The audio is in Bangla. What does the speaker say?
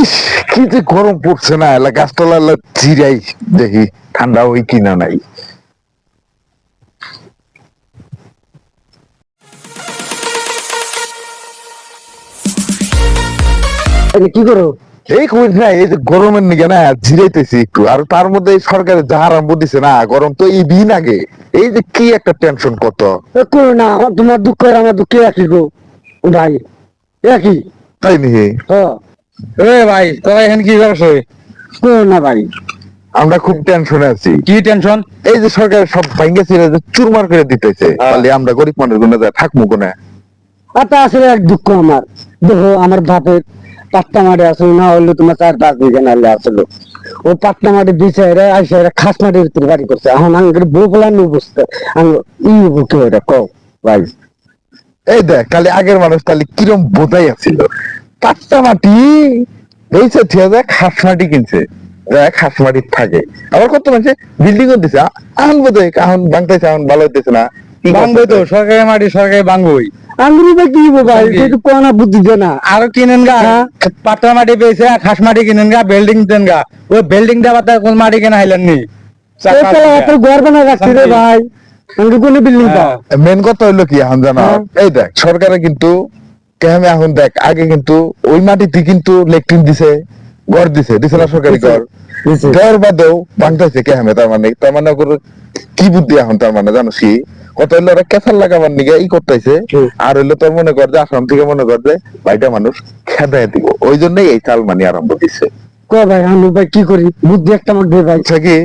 ইস কি যে গরম পড়ছে না এলা গাছতলা জিরাই দেখি ঠান্ডা ওই কিনা নাই। কি করো? এই কইস না এই যে গরমের নিকে না জিরাইতেছি একটু আর তার মধ্যে এই সরকারের যা আরম্ভ দিছে না গরম তো এই দিন আগে। এই যে কি একটা টেনশন কত? করো না তোমার দুঃখ আর আমার দুঃখ একই গো। ভাই একই। তাই নিহি? হ্যাঁ। এ ভাই তোরা এখানে কি না ভাই। আমরা খুব টেনশনে আছি। কি টেনশন এই যে সরকার সব ভাঙ্গে ছিল যে চুরমার করে দিতেছে হ্যাঁ। তাহলে আমরা গরিব মানুষ থাকব কোনে? আসলে এক দুঃখ আমার। দেখো আমার বাপের পাট্টা মাটি আসলে না হলে তোমার চার পাঁচ বিঘা আসলো ও পাট্টা মাটি দিছে এরা এরা খাস মাটির ভিতরে বাড়ি করছে। এখন বউ বলা নি বুঝতে আঙ্গ ই বুকে কও ভাই। এই দেখ তাহলে আগের মানুষ তাহলে কিরম বোঝাই আছিল পাঁচটা মাটি এইসব ঠিক আছে খাস মাটি কিনছে। দেখ খাস থাকে। আবার কত মানুষে বিল্ডিং ও দিছে আহন বোধ এখন বাংলাদেশে এখন ভালো হইতেছে না। বাংবই তো সরকারি মাটি সরকারি বাংবই আঙ্গুরি ভাই? কি হব একটু কোনা বুদ্ধি দে না। আরও কিনেন গা। হ্যাঁ। পাট্টা মাটি পেয়েছে খাস মাটি কিনেন গা বিল্ডিং দেন গা। ওই বিল্ডিং দেওয়া তার কোন মাটি কেনা হাইলেন নি। ঘর বানা রাখছি রে ভাই। কোনো বিল্ডিং মেন কথা হইল কি এখন জানো? হ্যাঁ। এই দেখ সরকারে কিন্তু কেমন এখন দেখ আগে কিন্তু ওই মাটিতে কিন্তু লেট্রিন দিছে ঘর দিছে দিছে না সরকারি। ঘর। দিছে। ঘর বাদেও বাংলাদেশে কেমন তার মানে? তার মানে কি বুদ্ধি এখন তার মানে জানো কি? কত হইল ওরা কেসার লাগাবার নিগে ই করতেছে। আর হইল তোর মনে কর যে আসাম থেকে মনে কর যে বাইটা মানুষ খেদায় দিব। ওই জন্যই এই চাল মানি আরম্ভ দিছে। ক ভাই আনু ভাই কি করি? বুদ্ধি একটা আমাকে দে ভাই। আচ্ছা কি?